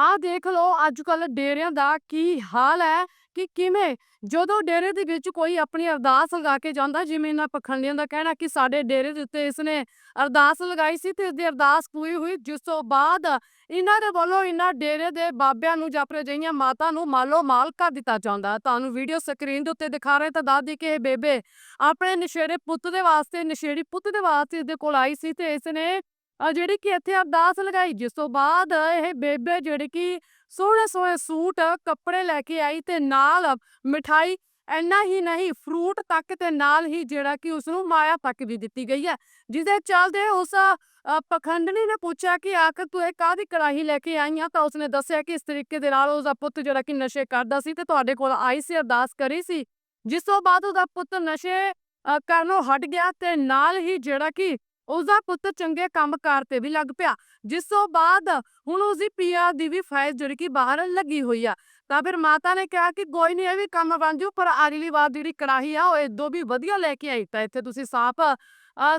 ਆਹ ਦੇਖ ਲਓ ਅੱਜ ਕੱਲ੍ਹ ਡੇਰਿਆਂ ਦਾ ਕੀ ਹਾਲ ਹੈ ਕਿ ਕਿਵੇਂ ਜਦੋਂ ਡੇਰੇ ਦੇ ਵਿੱਚ ਕੋਈ ਆਪਣੀ ਅਰਦਾਸ ਲਗਾ ਕੇ ਜਾਂਦਾ ਜਿਵੇਂ ਇਹਨਾਂ ਪਖੰਡੀਆਂ ਦਾ ਕਹਿਣਾ ਕਿ ਸਾਡੇ ਡੇਰੇ ਦੇ ਉੱਤੇ ਇਸਨੇ ਅਰਦਾਸ ਲਗਾਈ ਸੀ ਤੇ ਇਸਦੀ ਅਰਦਾਸ ਪੂਰੀ ਹੋਈ ਜਿਸ ਤੋਂ ਬਾਅਦ ਇਹਨਾਂ ਦੇ ਵੱਲੋਂ ਇਹਨਾਂ ਡੇਰੇ ਦੇ ਬਾਬਿਆਂ ਨੂੰ ਜਾਂ ਫਿਰ ਅਜਿਹੀਆਂ ਮਾਤਾ ਨੂੰ ਮਾਲੋ ਮਾਲ ਕਰ ਦਿੱਤਾ ਜਾਂਦਾ। ਤੁਹਾਨੂੰ ਵੀਡੀਓ ਸਕਰੀਨ ਦੇ ਉੱਤੇ ਦਿਖਾ ਰਹੇ ਤਾਂ ਦਾਦੀ ਕਿ ਇਹ ਬੇਬੇ ਆਪਣੇ ਨਸ਼ੇੜੇ ਪੁੱਤ ਦੇ ਵਾਸਤੇ ਨਸ਼ੇੜੀ ਪੁੱਤ ਦੇ ਵਾਸਤੇ ਇਹਦੇ ਕੋਲ ਆਈ ਸੀ ਤੇ ਇਸਨੇ ਅ, ਜਿਹੜੀ ਕਿ ਇੱਥੇ ਅਰਦਾਸ ਲਗਾਈ ਜਿਸ ਤੋਂ ਬਾਅਦ ਇਹ ਬੇਬੇ ਜਿਹੜੀ ਕਿ ਸੋਹਣੇ ਸੋਹਣੇ ਸੂਟ ਕੱਪੜੇ ਲੈ ਕੇ ਆਈ ਤੇ ਨਾਲ ਮਿਠਾਈ ਇੰਨਾ ਹੀ ਨਹੀਂ ਫਰੂਟ ਤੱਕ ਤੇ ਨਾਲ ਹੀ ਜਿਹੜਾ ਕਿ ਉਸ ਨੂੰ ਮਾਇਆ ਤੱਕ ਵੀ ਦਿੱਤੀ ਗਈ ਹੈ। ਜਿਹਦੇ ਚੱਲਦੇ ਉਸ ਪਖੰਡਣੀ ਨੇ ਪੁੱਛਿਆ ਕਿ ਆਖਰ ਤੂੰ ਇਹ ਕਾਹਦੀ ਕੜਾਹੀ ਲੈ ਕੇ ਆਈ ਆ? ਤਾਂ ਉਸਨੇ ਦੱਸਿਆ ਕਿ ਇਸ ਤਰੀਕੇ ਦੇ ਨਾਲ ਉਹਦਾ ਪੁੱਤ ਜਿਹੜਾ ਕਿ ਨਸ਼ੇ ਕਰਦਾ ਸੀ ਤੇ ਤੁਹਾਡੇ ਕੋਲ ਆਈ ਸੀ ਅਰਦਾਸ ਕਰੀ ਸੀ। ਜਿਸ ਤੋਂ ਬਾਅਦ ਉਹਦਾ ਪੁੱਤ ਨਸ਼ੇ ਅ, ਕਰਨੋਂ ਹਟ ਗਿਆ ਤੇ ਨਾਲ ਹੀ ਜਿਹੜਾ ਕਿ ਉਸਦਾ ਪੁੱਤ ਚੰਗੇ ਕੰਮ ਕਾਰ ਤੇ ਵੀ ਲੱਗ ਪਿਆ। ਜਿਸ ਤੋਂ ਬਾਅਦ ਹੁਣ ਉਸਦੀ ਪੀਆ ਦੀ ਵੀ ਫਾਈਲ ਜਿਹੜੀ ਕਿ ਬਾਹਰ ਲੱਗੀ ਹੋਈ ਆ। ਤਾਂ ਫਿਰ ਮਾਤਾ ਨੇ ਕਿਹਾ ਕਿ ਕੋਈ ਨਹੀਂ ਇਹ ਵੀ ਕੰਮ ਬਣ ਜੂ, ਪਰ ਅਗਲੀ ਵਾਰ ਜਿਹੜੀ ਕੜਾਹੀ ਆ ਉਹ ਇਦੋਂ ਵੀ ਵਧੀਆ ਲੈ ਕੇ ਆਈ ਤਾਂ ਇੱਥੇ ਤੁਸੀਂ ਸਾਫ਼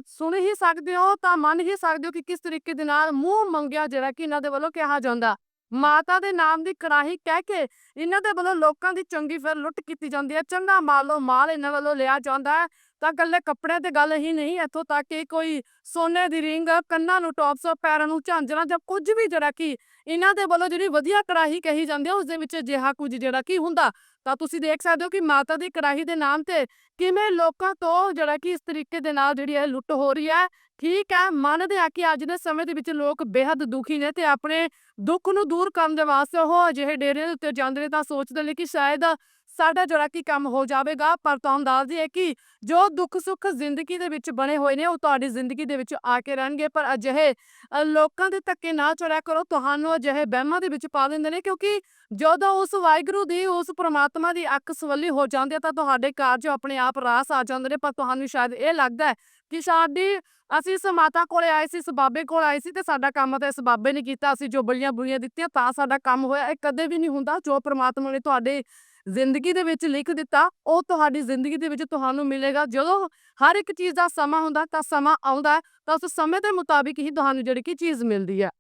ਸੁਣ ਹੀ ਸਕਦੇ ਹੋ ਤਾਂ ਮੰਨ ਹੀ ਸਕਦੇ ਹੋ ਕਿ ਕਿਸ ਤਰੀਕੇ ਦੇ ਨਾਲ ਮੂੰਹ ਮੰਗਿਆ ਜਿਹੜਾ ਕਿ ਇਹਨਾਂ ਦੇ ਵੱਲੋਂ ਕਿਹਾ ਜਾਂਦਾ। ਮਾਤਾ ਦੇ ਨਾਮ ਦੀ ਕੜਾਹੀ ਕਹਿ ਕੇ ਇਹਨਾਂ ਦੇ ਵੱਲੋਂ ਲੋਕਾਂ ਦੀ ਚੰਗੀ ਫਿਰ ਲੁੱਟ ਕੀਤੀ ਜਾਂਦੀ ਹੈ। ਚੰਗਾ ਮਾਲੋ ਮਾਲ ਇਹਨਾਂ ਵੱਲੋਂ ਲਿਆ ਜਾਂਦਾ ਹੈ। ਤਾਂ ਇਕੱਲੇ ਕੱਪੜਿਆਂ ਤੇ ਗੱਲ ਹੀ ਨਹੀਂ ਇੱਥੋਂ ਤੱਕ ਕਿ ਕੋਈ ਸੋਨੇ ਦੀ ਰਿੰਗ, ਕੰਨਾਂ ਨੂੰ ਟੌਪਸ ਪੈਰਾਂ ਨੂੰ ਝਾਂਜਰਾਂ ਜਾਂ ਕੁਝ ਵੀ ਜਿਹੜਾ ਕਿ ਇਹਨਾਂ ਦੇ ਵੱਲੋਂ ਜਿਹੜੀ ਵਧੀਆ ਕੜਾਹੀ ਕਹੀ ਜਾਂਦੀ ਹੈ ਉਸ ਦੇ ਵਿੱਚ ਅਜਿਹਾ ਕੁਝ ਜਿਹੜਾ ਕੀ ਹੁੰਦਾ। ਤਾਂ ਤੁਸੀਂ ਦੇਖ ਸਕਦੇ ਹੋ ਕਿ ਮਾਤਾ ਦੀ ਕੜਾਹੀ ਦੇ ਨਾਮ ਤੇ ਕਿਵੇਂ ਲੋਕਾਂ ਤੋਂ ਜਿਹੜਾ ਕਿ ਇਸ ਤਰੀਕੇ ਦੇ ਨਾਲ ਜਿਹੜੀ ਹੈ ਲੁੱਟ ਹੋ ਰਹੀ ਹੈ, ਠੀਕ ਹੈ, ਮੰਨਦੇ ਆ ਕਿ ਅੱਜ ਦੇ ਸਮੇਂ ਦੇ ਵਿੱਚ ਲੋਕ ਬੇਹੱਦ ਦੁਖੀ ਨੇ ਤੇ ਆਪਣੇ ਦੁੱਖ ਨੂੰ ਦੂਰ ਕਰਨ ਦੇ ਵਾਸਤੇ ਉਹ ਅਜਿਹੇ ਡੇਰੇ ਦੇ ਉੱਤੇ ਜਾਂਦੇ ਨੇ ਤਾਂ ਸੋਚਦੇ ਨੇ ਕਿ ਸ਼ਾਇਦ ਸਾਡਾ ਜਿਹੜਾ ਕਿ ਕੰਮ ਹੋ ਜਾਵੇਗਾ? ਪਰ ਤੁਹਾਨੂੰ ਦੱਸ ਦਈਏ ਕਿ ਜੋ ਦੁੱਖ ਸੁੱਖ ਜ਼ਿੰਦਗੀ ਦੇ ਵਿੱਚ ਬਣੇ ਹੋਏ ਨੇ, ਉਹ ਤੁਹਾਡੀ ਜ਼ਿੰਦਗੀ ਦੇ ਵਿੱਚ ਆ ਕੇ ਰਹਿਣਗੇ। ਪਰ ਅਜਿਹੇ ਲੋਕਾਂ ਦੇ ਧੱਕੇ ਨਾ ਚੜਿਆ ਕਰੋ। ਤੁਹਾਨੂੰ ਅਜਿਹੇ ਵਹਿਮਾਂ ਦੇ ਵਿੱਚ ਪਾ ਦਿੰਦੇ ਨੇ, ਕਿਉਂਕਿ ਜਦੋਂ ਉਸ ਵਾਹਿਗੁਰੂ ਦੀ, ਉਸ ਪ੍ਰਮਾਤਮਾ ਦੀ ਅੱਖ ਸਵੱਲੀ ਹੋ ਜਾਂਦੀ ਹੈ, ਤਾਂ ਤੁਹਾਡੇ ਕਾਰਜ ਆਪਣੇ ਆਪ ਰਾਸ ਆ ਜਾਂਦੇ ਨੇ। ਪਰ ਤੁਹਾਨੂੰ ਸ਼ਾਇਦ ਇਹ ਲੱਗਦਾ ਹੈ ਕਿ ਸਾਡੀ, ਅਸੀਂ ਇਸ ਮਾਤਾ ਕੋਲੇ ਆਏ ਸੀ, ਇਸ ਬਾਬੇ ਕੋਲ ਆਏ ਸੀ, ਤੇ ਸਾਡਾ ਕੰਮ ਤਾਂ ਇਸ ਬਾਬੇ ਨੇ ਕੀਤਾ। ਅਸੀਂ ਜੋ ਬਲੀਆਂ ਬੁਲੀਆਂ ਦਿੱਤੀਆਂ, ਤਾਂ ਸਾਡਾ ਕੰਮ ਹੋਇਆ। ਇਹ ਕਦੇ ਵੀ ਨਹੀਂ ਹੁੰਦਾ ਜੋ ਪ੍ਰਮਾਤਮਾ ਨੇ ਤੁਹਾਡੇ ਜ਼ਿੰਦਗੀ ਦੇ ਵਿੱਚ ਲਿਖ ਦਿੱਤਾ ਉਹ ਤੁਹਾਡੀ ਜ਼ਿੰਦਗੀ ਦੇ ਵਿੱਚ ਤੁਹਾਨੂੰ ਮਿਲੇਗਾ। ਜਦੋਂ ਹਰ ਇੱਕ ਚੀਜ਼ ਦਾ ਸਮਾਂ ਹੁੰਦਾ ਤਾਂ ਸਮਾਂ ਆਉਂਦਾ ਹੈ, ਤਾਂ ਉਸ ਸਮੇਂ ਦੇ ਮੁਤਾਬਿਕ ਹੀ ਤੁਹਾਨੂੰ ਜਿਹੜੀ ਕਿ ਚੀਜ਼ ਮਿਲਦੀ ਹੈ।